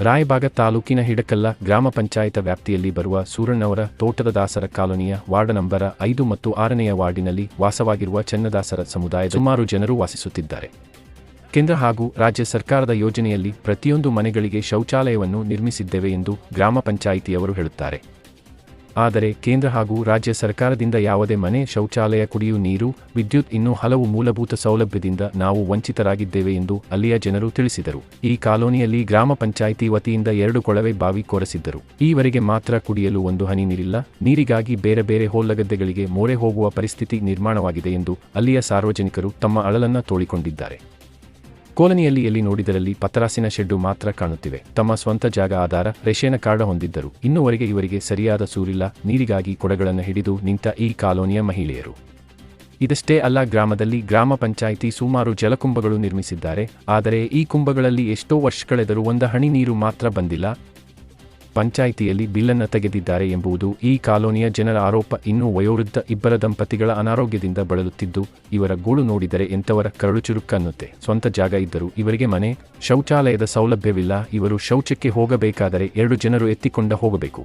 ರಾಯಬಾಗ ತಾಲೂಕಿನ ಹಿಡಕಲ್ಲ ಗ್ರಾಮ ಪಂಚಾಯತ ವ್ಯಾಪ್ತಿಯಲ್ಲಿ ಬರುವ ಸೂರಣ್ಣವರ ತೋಟದ ದಾಸರ ಕಾಲೋನಿಯ ವಾರ್ಡ್ ನಂಬರ ಐದು ಮತ್ತು ಆರನೆಯ ವಾರ್ಡಿನಲ್ಲಿ ವಾಸವಾಗಿರುವ ಚನ್ನದಾಸರ ಸಮುದಾಯದ ಸುಮಾರು ಜನರು ವಾಸಿಸುತ್ತಿದ್ದಾರೆ. ಕೇಂದ್ರ ಹಾಗೂ ರಾಜ್ಯ ಸರ್ಕಾರದ ಯೋಜನೆಯಲ್ಲಿ ಪ್ರತಿಯೊಂದು ಮನೆಗಳಿಗೆ ಶೌಚಾಲಯವನ್ನು ನಿರ್ಮಿಸಿದ್ದೇವೆ ಎಂದು ಗ್ರಾಮ ಪಂಚಾಯಿತಿಯವರು ಹೇಳುತ್ತಾರೆ. ಆದರೆ ಕೇಂದ್ರ ಹಾಗೂ ರಾಜ್ಯ ಸರ್ಕಾರದಿಂದ ಯಾವುದೇ ಮನೆ, ಶೌಚಾಲಯ ಕುಡಿಯುವ ನೀರು, ವಿದ್ಯುತ್ ಇನ್ನೂ ಹಲವು ಮೂಲಭೂತ ಸೌಲಭ್ಯದಿಂದ ನಾವು ವಂಚಿತರಾಗಿದ್ದೇವೆ ಎಂದು ಅಲ್ಲಿಯ ಜನರು ತಿಳಿಸಿದರು. ಈ ಕಾಲೋನಿಯಲ್ಲಿ ಗ್ರಾಮ ಪಂಚಾಯಿತಿ ವತಿಯಿಂದ ಎರಡು ಕೊಳವೆ ಬಾವಿ ಕೊರೆಸಿದ್ದರು. ಈವರೆಗೆ ಮಾತ್ರ ಕುಡಿಯಲು ಒಂದು ಹನಿ ನೀರಿಲ್ಲ. ನೀರಿಗಾಗಿ ಬೇರೆ ಬೇರೆ ಹೊಲಗದ್ದೆಗಳಿಗೆ ಮೋರೆ ಹೋಗುವ ಪರಿಸ್ಥಿತಿ ನಿರ್ಮಾಣವಾಗಿದೆ ಎಂದು ಅಲ್ಲಿಯ ಸಾರ್ವಜನಿಕರು ತಮ್ಮ ಅಳಲನ್ನ ತೋಳಿಕೊಂಡಿದ್ದಾರೆ. ಕೋಲನಿಯಲ್ಲಿ ಎಲ್ಲಿ ನೋಡಿದರಲ್ಲಿ ಪತರಾಸಿನ ಶೆಡ್ಡು ಮಾತ್ರ ಕಾಣುತ್ತಿವೆ. ತಮ್ಮ ಸ್ವಂತ ಜಾಗ ಆಧಾರ, ರೇಷೇನ ಕಾರ್ಡ ಹೊಂದಿದ್ದರು. ಇನ್ನುವರೆಗೆ ಇವರಿಗೆ ಸರಿಯಾದ ಸೂರಿಲ್ಲ, ನೀರಿಗಾಗಿ ಕೊಡಗಳನ್ನು ಹಿಡಿದು ನಿಂತ ಈ ಕಾಲೋನಿಯ ಮಹಿಳೆಯರು. ಇದಷ್ಟೇ ಅಲ್ಲ, ಗ್ರಾಮದಲ್ಲಿ ಗ್ರಾಮ ಪಂಚಾಯಿತಿ ಸುಮಾರು ಜಲಕುಂಭಗಳು ನಿರ್ಮಿಸಿದ್ದಾರೆ. ಆದರೆ ಈ ಕುಂಭಗಳಲ್ಲಿ ಎಷ್ಟೋ ವರ್ಷಗಳೆದರೂ ಒಂದ ಹನಿ ನೀರು ಮಾತ್ರ ಬಂದಿಲ್ಲ. ಪಂಚಾಯಿತಿಯಲ್ಲಿ ಬಿಲ್ಲನ್ನು ತೆಗೆದಿದ್ದಾರೆ ಎಂಬುದು ಈ ಕಾಲೋನಿಯ ಜನರ ಆರೋಪ. ಇನ್ನೂ ವಯೋವೃದ್ಧ ಇಬ್ಬರ ದಂಪತಿಗಳ ಅನಾರೋಗ್ಯದಿಂದ ಬಳಲುತ್ತಿದ್ದು, ಇವರ ಗೂಳು ನೋಡಿದರೆ ಎಂಥವರ ಕರಳು ಚುರುಕನ್ನುತ್ತೆ ಸ್ವಂತ ಜಾಗ ಇದ್ದರೂ ಇವರಿಗೆ ಮನೆ, ಶೌಚಾಲಯದ ಸೌಲಭ್ಯವಿಲ್ಲ. ಇವರು ಶೌಚಕ್ಕೆ ಹೋಗಬೇಕಾದರೆ ಎರಡು ಜನರು ಎತ್ತಿಕೊಂಡ ಹೋಗಬೇಕು.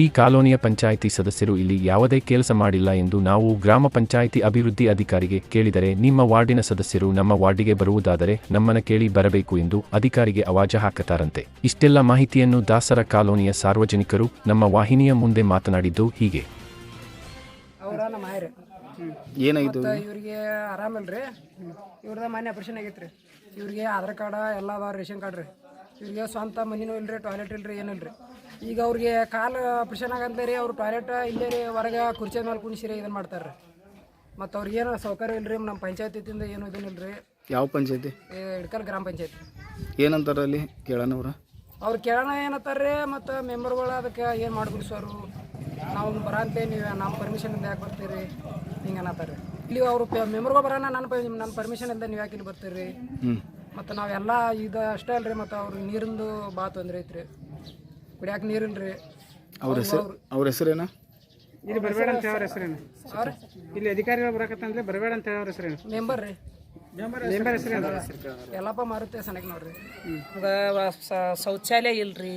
ಈ ಕಾಲೋನಿಯ ಪಂಚಾಯಿತಿ ಸದಸ್ಯರು ಇಲ್ಲಿ ಯಾವುದೇ ಕೆಲಸ ಮಾಡಿಲ್ಲ ಎಂದು ನಾವು ಗ್ರಾಮ ಪಂಚಾಯಿತಿ ಅಭಿವೃದ್ಧಿ ಅಧಿಕಾರಿಗೆ ಕೇಳಿದರೆ ನಿಮ್ಮ ವಾರ್ಡಿನ ಸದಸ್ಯರು ನಮ್ಮ ವಾರ್ಡಿಗೆ ಬರುವುದಾದರೆ ನಮ್ಮನ ಕೇಳಿ ಬರಬೇಕು ಎಂದು ಅಧಿಕಾರಿಗೆ ಅವಾಜ ಹಾಕತಾರಂತೆ ಇಷ್ಟೆಲ್ಲ ಮಾಹಿತಿಯನ್ನು ದಾಸರ ಕಾಲೋನಿಯ ಸಾರ್ವಜನಿಕರು ನಮ್ಮ ವಾಹಿನಿಯ ಮುಂದೆ ಮಾತನಾಡಿದ್ದು ಹೀಗೆ. ಏನಾಗಿತ್ತು ಮತ್ತು ಇವ್ರಿಗೆ ಆರಾಮಲ್ರಿ? ಇವ್ರದ ಮನೆ ಆಪರೇಷನ್ ಆಗೈತ್ರಿ. ಇವ್ರಿಗೆ ಆಧಾರ್ ಕಾರ್ಡ ಎಲ್ಲ ಅದಾವ ರೇಷನ್ ಕಾರ್ಡ್ ರೀ. ಇವ್ರಿಗೆ ಸ್ವಂತ ಮನಿನೂ ಇಲ್ರಿ ಟಾಯ್ಲೆಟ್ ಇಲ್ರಿ ರೀ ಈಗ ಅವ್ರಿಗೆ ಕಾಲು ಆಪ್ರೇಷನ್ ಆಗಂತ ರೀ ಅವ್ರು ಟಾಯ್ಲೆಟ್ ಇಲ್ಲೇ ರೀ ಹೊರಗೆ ಕುರ್ಚಿ ಮೇಲೆ ಕುಣಿಸಿರಿ ಇದನ್ನು ಮಾಡ್ತಾರೆ ರೀ. ಮತ್ತು ಅವ್ರಿಗೆ ಏನು ಸೌಕರ್ಯ ಇಲ್ರಿ ನಮ್ಮ ಪಂಚಾಯತಿಯಿಂದ ಏನು ಇದನ್ನಿಲ್ರಿ ಯಾವ ಪಂಚಾಯತಿ? ಇಡ್ಕಲ್ ಗ್ರಾಮ ಪಂಚಾಯತಿ. ಏನಂತಾರೆ ಅಲ್ಲಿ ಕೇಳೋಣವ್ರ ಅವ್ರು? ಕೇಳೋಣ ಏನತ್ತಾರ್ರಿ ಮತ್ತು ಮೆಂಬರ್ಗಳು ಅದಕ್ಕೆ ಏನು ಮಾಡ್ಬಿಡ್ಸೋರು ನಾವು ಬರಂತೆ ನೀವು ನಮ್ಮ ಪರ್ಮಿಷನ್ ಯಾಕೆ ಬರ್ತೀರಿ? ಹಿಂಗೆ ಅನ್ನತ್ತಾರ್ರಿ ಇಲ್ಲಿ ಅವರು ಮೆಂಬರ್ಗಳು ಬರೋಣ ನನ್ನ ನನ್ನ ಪರ್ಮಿಷನ್ ಇಲ್ಲದೆ ನೀವು ಯಾಕೆ ಇಲ್ಲಿ ಬರ್ತೀರಿ? ಹ್ಞೂ ಮತ್ತು ನಾವೆಲ್ಲ ಇದು ಅಷ್ಟೇ ಅಲ್ರಿ ಮತ್ತು ಅವ್ರ ನೀರಿಂದು ಭಾಳ ತೊಂದರೆ ಐತ್ರಿ. ನೀರಿಲ್ಲ ರೀ ಅವ್ರ ಹೆಸರು ಅವ್ರ ಹೆಸರೇನ ಇಲ್ಲಿ ಬರಬೇಡ ಅಂತ ಹೇಳೋರ ಹೆಸರೇನು ಅವ್ರ ಇಲ್ಲಿ ಅಧಿಕಾರಿಗಳು ಬರಕತ್ತಂದ್ರೆ ಬರಬೇಡ ಅಂತ ಹೇಳೋರ ಹೆಸರೇನು ಮೆಂಬರ್ ರೀ. ಮೆಂಬರ್ ಹೆಸರೇನು ಎಲ್ಲಪ್ಪ ಮಾರುತ್ತೆ ಸನಕ್ ನೋಡ್ರಿ. ಶೌಚಾಲಯ ಇಲ್ರಿ.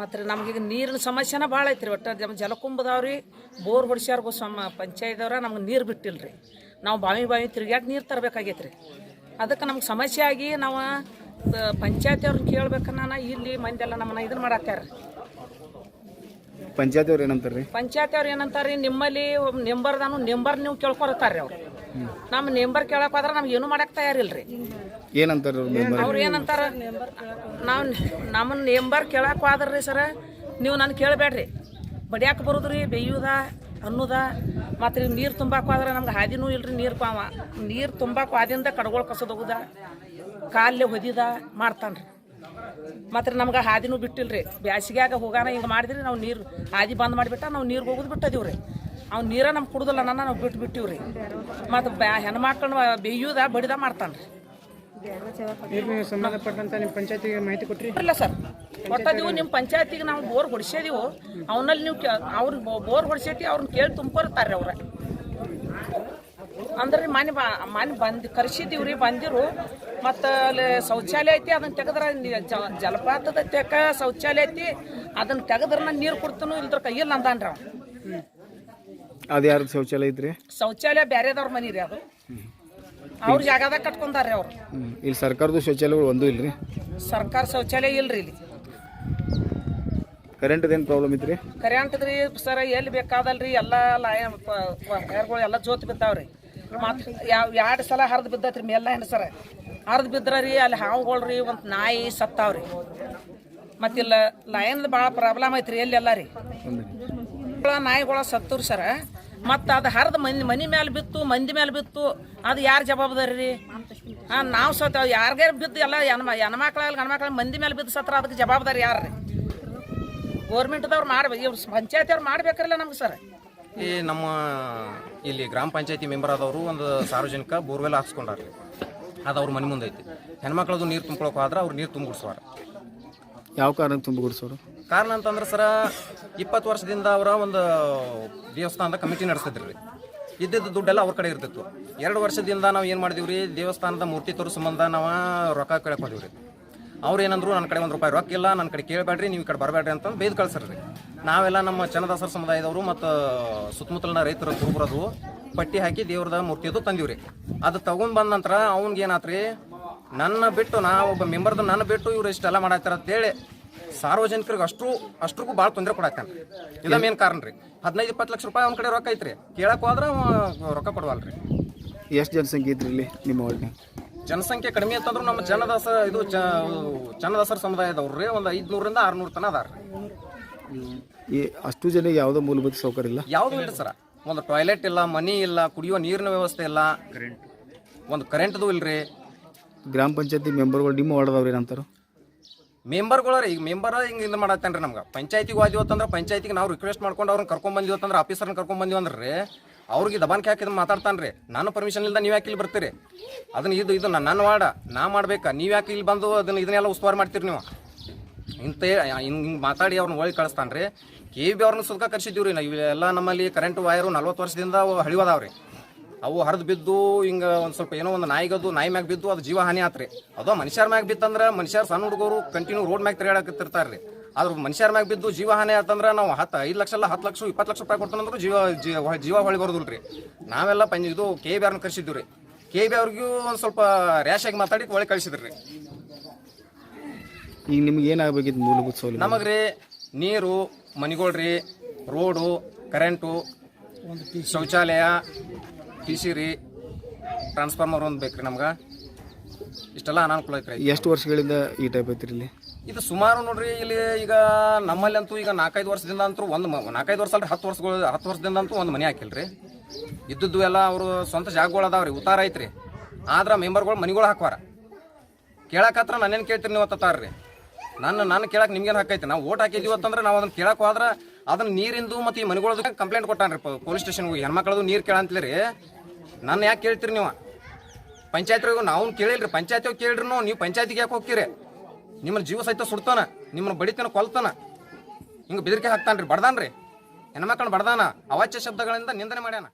ಮತ್ತು ರೀ ನಮಗೀಗ ನೀರಿನ ಸಮಸ್ಯೆನ ಭಾಳ ಐತ್ರಿ ಒಟ್ಟು. ಜಮ ಜಲಕುಂಭದವ್ರಿ ಬೋರ್ ಹೊಡ್ಸ್ಯಾರ್ಗು ಸಮ ಅವ್ರ ನಮ್ಗೆ ನೀರು ಬಿಟ್ಟಿಲ್ಲ ರೀ ನಾವು ಬಾವಿ ಬಾವಿ ತಿರುಗ್ಯಾಕೆ ನೀರು ತರಬೇಕಾಗೈತ್ರಿ. ಅದಕ್ಕೆ ನಮ್ಗೆ ಸಮಸ್ಯೆ ಆಗಿ ನಾವು ಪಂಚಾಯತಿಯವ್ರನ್ನ ಕೇಳ್ಬೇಕನ್ನ ಇಲ್ಲಿ ಮಂದೆಲ್ಲ ನಮ್ಮನ್ನ ಇದನ್ನ ಮಾಡಾಕ್ಯಾರ. ಪಂಚಾಯತಿ ಅವ್ರು ಏನಂತಾರೆ ಪಂಚಾಯತಿ ಅವ್ರು ರೀ ನಿಮ್ಮಲ್ಲಿ ನೆಂಬರ್ದಾನು ನೆಂಬರ್ ನೀವು ಕೇಳ್ಕೊರತಾರ್ರಿ ಅವ್ರು. ನಮ್ಮ ನೆಂಬರ್ ಕೇಳಕ್ ಹೋದ್ರೆ ನಮ್ಗೆ ಏನು ಮಾಡಕ್ ತಯಾರಿಲ್ರಿ. ಏನಂತಾರ ಅವ್ರು ಏನಂತಾರ ನಾವು ನಮ್ಮನ್ನ ನೆಂಬರ್ ಕೇಳಕ್ ಹೋದ್ರಿ ಸರ ನೀವು ನಾನು ಕೇಳಬೇಡ್ರಿ ಬಡಿಯಾಕ ಬರುದ್ರಿ ಬೇಯುದ ಅನ್ನೋದ ಮತ್ತು ನೀರು ತುಂಬಾಕ ಹೋದ್ರೆ ನಮ್ಗೆ ಹಾದಿನೂ ಇಲ್ರಿ ನೀರು ಪಾವ. ನೀರು ತುಂಬಾಕ ಹಾದಿಂದ ಕಡ್ಗೊಳ್ ಕಸದೋಗುದ ಕಾಲೇ ಹೊದಿದ ಮಾಡ್ತಾನ್ರಿ. ಮತ್ತು ನಮ್ಗೆ ಹಾದಿನೂ ಬಿಟ್ಟಿಲ್ರಿ. ಬ್ಯಾಸಿಗ್ಯಾಗ ಹೋಗಾನ ಹಿಂಗೆ ಮಾಡಿದ್ರಿ, ನಾವು ನೀರು ಹಾದಿ ಬಂದ್ ಮಾಡಿಬಿಟ್ಟ ನಾವು ನೀರಿಗೆ ಹೋಗೋದು ಬಿಟ್ಟದೀವ್ರಿ. ಅವ್ನು ನೀರ ನಮ್ಗೆ ಕುಡ್ದಲ್ಲ ನಾವು ಬಿಟ್ಟು ಬಿಟ್ಟಿವ್ರಿ. ಮತ್ತು ಬ್ಯಾ ಹೆಣ್ಮಕ್ಳನ್ನ ಬೇಯುದ, ಬಡಿದ ಮಾಡ್ತಾನ್ರಿ. ಸಂಬಂಧಪಟ್ಟಂತ ನಿಮ್ಮ ಪಂಚಾಯತಿಗೆ ಮಾಹಿತಿ ಕೊಟ್ರಿ? ಇಲ್ಲ ಸರ್. ಕೊಟ್ಟದೀವು ನಿಮ್ಮ ಪಂಚಾಯತಿಗೆ ನಾವು ಬೋರ್ ಹೊಡಿಸಿದೀವು ಅವನಲ್ಲಿ ನೀವು ಕೇ ಅವ್ರು ಬೋರ್ ಹೊಡಿಸೈತಿ ಅವ್ರನ್ನ ಕೇಳಿ ತುಂಬಿರ್ತಾರೆ ಅವ್ರ. ಅಂದ್ರೆ ಮನೆ ಬಾ ಮನೆ ಬಂದು ಕರ್ಸಿದೀವಿ ರೀ ಬಂದಿರು. ಮತ್ತು ಅಲ್ಲಿ ಶೌಚಾಲಯ ಐತಿ ಅದನ್ನ ತೆಗೆದ್ರೆ ನಿ- ಜ- ಜಲಪಾತದ ತೆಕ ಶೌಚಾಲಯ ಐತಿ ಅದನ್ನ ತೆಗೆದ್ರ ನಾನು ನೀರು ಕೊಡ್ತೀನೋ ಇಲ್ದ್ರ ಕೈಯಲ್ಲಿ ಅಂದಾನ್ರಿ ಅವ್ನು ಅದು ಯಾರು ಶೌಚಾಲಯ ಐತ್ರಿ? ಶೌಚಾಲಯ ಬೇರೆದವ್ರ ಮನೆ ರೀ ಅದು ಅವ್ರ ಜಾಗದಾಗ ಕಟ್ಕೊಂಡಾರ್ರಿ ಅವ್ರು. ಇಲ್ಲಿ ಸರ್ಕಾರದ ಶೌಚಾಲಯಗಳು ಒಂದೂ ಇಲ್ರಿ? ಸರ್ಕಾರ ಶೌಚಾಲಯ ಇಲ್ರಿ ಇಲ್ಲಿ. ಕರೆಂಟ್ ಕರೆಂಟ್ದೇನು ಪ್ರಾಬ್ಲಮ್ ಕರೆಂಟ್ ರೀ ಸರ ಎಲ್ಲಿ ಬೇಕಾದಲ್ರಿ ಎಲ್ಲ ಲಯ ವೈರ್ಗಳು ಎಲ್ಲ ಜೋತ್ ಬಿದ್ದಾವ್ರಿ. ಮತ್ತು ಯಾವ ಎರಡು ಸಲ ಹರಿದು ಬಿದ್ದೈತ್ರಿ ಮೇಲ್ಲ ಹೆಣ್ಣು ಸರ. ಹರಿದು ಬಿದ್ರ ರೀ ಅಲ್ಲಿ ಹಾವುಗಳ್ರಿ ಒಂದು ನಾಯಿ ಸತ್ತಾವ್ರಿ. ಮತ್ತಿಲ್ಲ ಲಯನ್ದು ಭಾಳ ಪ್ರಾಬ್ಲಮ್ ಐತ್ರಿ ಎಲ್ಲ ರೀ ನಾಯಿಗಳ ರೀ ಸರ. ಮತ್ತು ಅದು ಹರಿದು ಮಂದಿ ಮನಿ ಮೇಲೆ ಬಿತ್ತು ಮಂದಿ ಮೇಲೆ ಬಿತ್ತು ಅದು ಯಾರು ಜವಾಬ್ದಾರಿ ರೀ? ಹಾಂ ನಾವು ಸತ್ತ ಯಾರಿಗಾರ ಬಿದ್ದು ಎಲ್ಲ ಹೆಣ್ಮ ಹೆಣ್ಮಕ್ಳಲ್ಲಿ ಗಂಡ್ಮಕ್ಳ ಮಂದಿ ಮೇಲೆ ಬಿದ್ದು ಸತ್ರ ಅದಕ್ಕೆ ಜವಾಬ್ದಾರಿ ಯಾರು ರೀ? ಗೋರ್ಮೆಂಟ್ದವ್ರು ಮಾಡ್ಬೇಕು ಇವ್ರು ಪಂಚಾಯತಿ ಅವ್ರು ಮಾಡ್ಬೇಕ್ರಲ್ಲ ನಮ್ಗೆ ಸರ್. ಈ ನಮ್ಮ ಇಲ್ಲಿ ಗ್ರಾಮ ಪಂಚಾಯತಿ ಮೆಂಬರ್ ಆದವರು ಒಂದು ಸಾರ್ವಜನಿಕ ಬೋರ್ವೆಲ್ ಹಾಕ್ಸ್ಕೊಂಡ್ರಿ ಅದು ಅವ್ರ ಮನೆ ಮುಂದೆ ಐತಿ ಹೆಣ್ಮಕ್ಳದು ನೀರು ತುಂಬ್ಕೊಳಕ್ಕೆ ಹೋದ್ರೆ ಅವ್ರು ನೀರು ತುಂಬಿಡ್ಸುವಾರ ಯಾವ ಕಾರಣಕ್ಕೆ ತುಂಬ ಗುಡಿಸೋರು ಕಾರಣ ಅಂತಂದ್ರೆ ಸರ, ಇಪ್ಪತ್ತು ವರ್ಷದಿಂದ ಅವರ ಒಂದು ದೇವಸ್ಥಾನದ ಕಮಿಟಿ ನಡೆಸ್ತಿದ್ರು. ರೀ ಇದ್ದಿದ್ದು ದುಡ್ಡೆಲ್ಲ ಅವ್ರ ಕಡೆ ಇರ್ತಿತ್ತು. ಎರಡು ವರ್ಷದಿಂದ ನಾವು ಏನು ಮಾಡಿದೀವಿ ರೀ, ದೇವಸ್ಥಾನದ ಮೂರ್ತಿ ತೋರಿಸ್ ಸಂಬಂಧ ನಾವು ರೊಕ್ಕ ಕೇಳಕ್ಕೆ ಹೋದಿವಿ ರೀ. ಅವ್ರು ಏನಂದ್ರು ನನ್ನ ಕಡೆ ಒಂದು ರೂಪಾಯಿ ರೊಕ್ಕ ಇಲ್ಲ ನನ್ನ ಕಡೆ ಕೇಳಬೇಡ್ರಿ ನೀವು ಈ ಕಡೆ ಬರಬೇಡ್ರಿ ಅಂತಂದು ಬೇದ್ ಕಳ್ಸ್ರಿ ನಾವೆಲ್ಲ ನಮ್ಮ ಚನ್ನದಾಸರ ಸಮುದಾಯದವರು ಮತ್ತು ಸುತ್ತಮುತ್ತಲಿನ ರೈತರ ಕುರುಬರದು ಪಟ್ಟಿ ಹಾಕಿ ದೇವ್ರದ ಮೂರ್ತಿಯದು ತಂದಿವ್ರಿ ಅದು ತಗೊಂಡ್ ಬಂದ ನಂತರ ಅವ್ನಿಗೆ ಏನಾತ್ರಿ, ನನ್ನ ಬಿಟ್ಟು ನಾ ಒಬ್ಬ ಮೆಂಬರ್ದು ನನ್ನ ಬಿಟ್ಟು ಇವ್ರು ಇಷ್ಟೆಲ್ಲ ಅಂತ ಅಂತೇಳಿ ಸಾರ್ವಜನಿಕರಿಗೆ ಅಷ್ಟು ಅಷ್ಟ್ರಿಗೂ ಭಾಳ ತೊಂದರೆ ಕೊಡಾಕ್ತಾನ ಇಲ್ಲ ಮೇನ್ ಕಾರಣ ರೀ. ಹದಿನೈದು ಇಪ್ಪತ್ತು ಲಕ್ಷ ರೂಪಾಯಿ ಅವ್ನ ಕಡೆ ರೊಕ್ಕ ಐತ್ರಿ. ಕೇಳಕ್ ಹೋದ್ರೆ ರೊಕ್ಕ ಕೊಡವಲ್ರಿ. ಎಷ್ಟು ಜನಸಂಖ್ಯೆ ಇದ್ರಿ ಇಲ್ಲಿ ನಿಮ್ಮ ವಾರ್ಡ್ನಾಗ ಜನಸಂಖ್ಯೆ ಕಡಿಮೆ ಅಂತಂದ್ರು ನಮ್ಮ ಜನದಾಸ ಇದು ಚ ಚನ್ನದಾಸರ ಸಮುದಾಯದವ್ರು ರೀ ಒಂದು ಐದ್ನೂರಿಂದ ಆರುನೂರು ತನ ಅದಾರ ಈ ಅಷ್ಟು ಜನ ಯಾವುದೋ ಮೂಲಭೂತ ಸೌಕರ್ಯ ಇಲ್ಲ? ಯಾವುದೂ ಇಲ್ಲ ಸರ. ಒಂದು ಟಾಯ್ಲೆಟ್ ಇಲ್ಲ ಮನಿ ಇಲ್ಲ ಕುಡಿಯೋ ನೀರಿನ ವ್ಯವಸ್ಥೆ ಇಲ್ಲ. ಒಂದು ಕರೆಂಟ್ದು ಇಲ್ರಿ. ಗ್ರಾಮ ಪಂಚಾಯತಿ ಮೆಂಬರ್ಗಳು ನಿಮ್ಮ ವಾರ್ಡ್ದವ್ರು ಏನಂತಾರ? ಮೆಂಬರ್ಗಳು ಈಗ ಮೆಂಬರ ಹಿಂಗೆ ಇದು ಮಾಡತ್ತೇನ್ರಿ ನಮ್ಗೆ? ಪಂಚಾಯತಿಗೆ ಅಂತಂದ್ರೆ ಪಂಚಾಯತಿಗೆ ನಾವು ರಿಕ್ವೆಸ್ಟ್ ಮಾಡ್ಕೊಂಡು ಅವ್ರನ್ನ ಕರ್ಕೊಂಡ್ ಬಂದಿವತ್ತಂದ್ರೆ ಆಫೀಸರ್ನ ಕರ್ಕೊಂಡ್ ಬಂದಿವಿ ಅಂದ್ರೆ ರೀ ಅವ್ರಿಗೆ ದಬಾನ್ಕೆ ಹಾಕಿದ್ ಮಾತಾಡ್ತಾನೆ ರೀ ನಾನು ಪರ್ಮಿಷನ್ ಇಲ್ಲದ ನೀವು ಯಾಕೆ ಇಲ್ಲಿ ಬರ್ತೀರಿ? ಅದನ್ನ ಇದು ಇದು ನನ್ನ ವಾಡ ನಾ ಮಾಡ್ಬೇಕಾ. ನೀವು ಯಾಕೆ ಇಲ್ಲಿ ಬಂದು ಅದನ್ನ, ಇದನ್ನೆಲ್ಲ ಉಸ್ತುವಾರಿ ಮಾಡ್ತೀರಿ ನೀವು? ಇಂತ ಹಿಂಗೆ ಮಾತಾಡಿ ಅವ್ರನ್ನ ಒಳಗೆ ಕಳಿಸ್ತಾನೆ ರೀ ಕೆ ಬಿ ಅವ್ರನ್ನ ಸುಲ್ಕ ಕರ್ಸಿದ್ದೀವಿ ರೀ ನಾವು. ಇವೆಲ್ಲ ನಮ್ಮಲ್ಲಿ ಕರೆಂಟ್ ವೈರು ನಲ್ವತ್ತು ವರ್ಷದಿಂದ ಹಳಿವದಾವ್ರಿ. ಅವು ಹರಿದು ಬಿದ್ದು ಹಿಂಗೆ ಒಂದು ಸ್ವಲ್ಪ ಏನೋ ಒಂದು ನಾಯಿಗದು ನಾಯಿ ಮ್ಯಾಗ ಬಿದ್ದು ಅದು ಜೀವ ಹಾನಿ ಆತ್ರಿ. ಅದು ಮನುಷ್ಯರ ಮ್ಯಾಗ ಬಿತ್ತಂದ್ರೆ ಮನುಷ್ಯರ ಸಣ್ಣ ಹುಡುಗರು ಕಂಟಿನ್ಯೂ ರೋಡ್ ಮ್ಯಾಗ ತಿರುಗಾಡಕತ್ತಿರ್ತಾರೆ ರೀ ಆದ್ರೆ ಮನುಷ್ಯರ ಮ್ಯಾಗ ಬಿದ್ದು ಜೀವ ಹಾನಿ ಆತಂದ್ರೆ ನಾವು ಹತ್ತು ಐದು ಲಕ್ಷ ಅಲ್ಲ ಹತ್ತು ಲಕ್ಷ ಇಪ್ಪತ್ತು ಲಕ್ಷ ರೂಪಾಯಿ ಕೊಡ್ತಾನಂದ್ರು ಜೀವ ಜೀವ ಜೀವ ಹೊಳಿ ಬರೋದಿಲ್ಲ ರೀ ನಾವೆಲ್ಲ ಪಂಜಿದು ಇದು ಕೆ ಬಿ ಆರ್ನ ಕರೆಸಿದ್ವಿ ರೀ ಕೆ ಬಿ ಅವ್ರಿಗೂ ಒಂದು ಸ್ವಲ್ಪ ರ್ಯಾಶ್ ಆಗಿ ಮಾತಾಡಿ ಒಳಗೆ ಕಳಿಸಿದ್ರಿ. ರೀ ಈಗ ನಿಮ್ಗೆ ಏನಾಗಬೇಕಿತ್ತು ಮೂಲಭೂತ ಸೌಲಭ್ಯ? ನಮಗ್ರಿ ನೀರು ಮನಿಗಳ್ರಿ ರೋಡು ಕರೆಂಟು ಶೌಚಾಲಯ ಟಿ ಸಿ ರೀ ಟ್ರಾನ್ಸ್ಫಾರ್ಮರ್ ಒಂದು ಬೇಕ್ರಿ ನಮ್ಗೆ. ಇಷ್ಟೆಲ್ಲ ಅನಾನುಕೂಲ ಐತ್ರಿ. ಎಷ್ಟು ವರ್ಷಗಳಿಂದ ಈ ಟೈಪ್ ಐತ್ರಿ ಇಲ್ಲಿ? ಇದು ಸುಮಾರು ನೋಡ್ರಿ ಇಲ್ಲಿ ಈಗ ನಮ್ಮಲ್ಲಿ ಅಂತೂ ಈಗ ನಾಲ್ಕೈದು ವರ್ಷದಿಂದ ಅಂತೂ ಒಂದು ನಾಲ್ಕೈದು ವರ್ಷ ಅಲ್ರಿ ಹತ್ತು ವರ್ಷಗಳು ಹತ್ತು ವರ್ಷದಿಂದ ಅಂತೂ ಒಂದು ಮನೆ ಹಾಕಿಲ್ರಿ. ಇದ್ದದ್ದು ಎಲ್ಲ ಅವರು ಸ್ವಂತ ಜಾಗಗಳು ಅದಾವ್ರಿ ಉತ್ತಾರ ಐತ್ರಿ. ಆದ್ರೆ ಮೆಂಬರ್ಗಳು ಮನೆಗಳು ಹಾಕ್ವಾರ. ಕೇಳಕತ್ರ ನನ್ನೇನು ಕೇಳ್ತೀರಿ ನೀವು ಅತ್ತಾರ್ರಿ ನನ್ನ ನಾನು ಕೇಳಕ್ ನಿಮ್ಗೇನು ಹಾಕೈತೆ ನಾವು ಓಟ್ ಹಾಕಿದ್ದೀವಿ ಅಂತಂದ್ರೆ ನಾವು ಅದನ್ನ ಕೇಳಕ್ಕೆ ಹೋದ್ರೆ ಅದನ್ನ ನೀರಿಂದು ಮತ್ತು ಈ ಮನೆಗಳದ ಕಂಪ್ಲೇಂಟ್ ಕೊಟ್ಟಾನ್ರಿ ಪೊಲೀಸ್ ಸ್ಟೇಷನ್ಗೆ. ಹೆಣ್ಮಕ್ಳದು ನೀರು ಕೇಳಂತಲೇ ನನ್ನ ಯಾಕೆ ಕೇಳ್ತೀರಿ ನೀವು? ಪಂಚಾಯತ್ರಿಗೂ ನಾವು ಕೇಳಿಲ್ರಿ ಪಂಚಾಯತ್ ಕೇಳ್ರಿ ನೀವು ಪಂಚಾಯತಿಗೆ ಯಾಕೆ ಹೋಗ್ತೀರಿ? ನಿಮ್ಮ ಜೀವ ಸಹಿತ ಸುಡ್ತಾನ ನಿಮ್ಮನ್ನ ಬಡಿತನ ಕೊಲ್ತಾನ. ಹಿಂಗೆ ಬೆದರಿಕೆ ಹಾಕ್ತಾನ್ರಿ, ಬಡ್ದಾನ್ರಿ. ಹೆಣ್ಮಕ್ಳನ್ನ ಬಡ್ದಾನ, ಅವಾಚ್ಯ ಶಬ್ದಗಳಿಂದ ನಿಂದನೆ ಮಾಡ್ಯಾನ.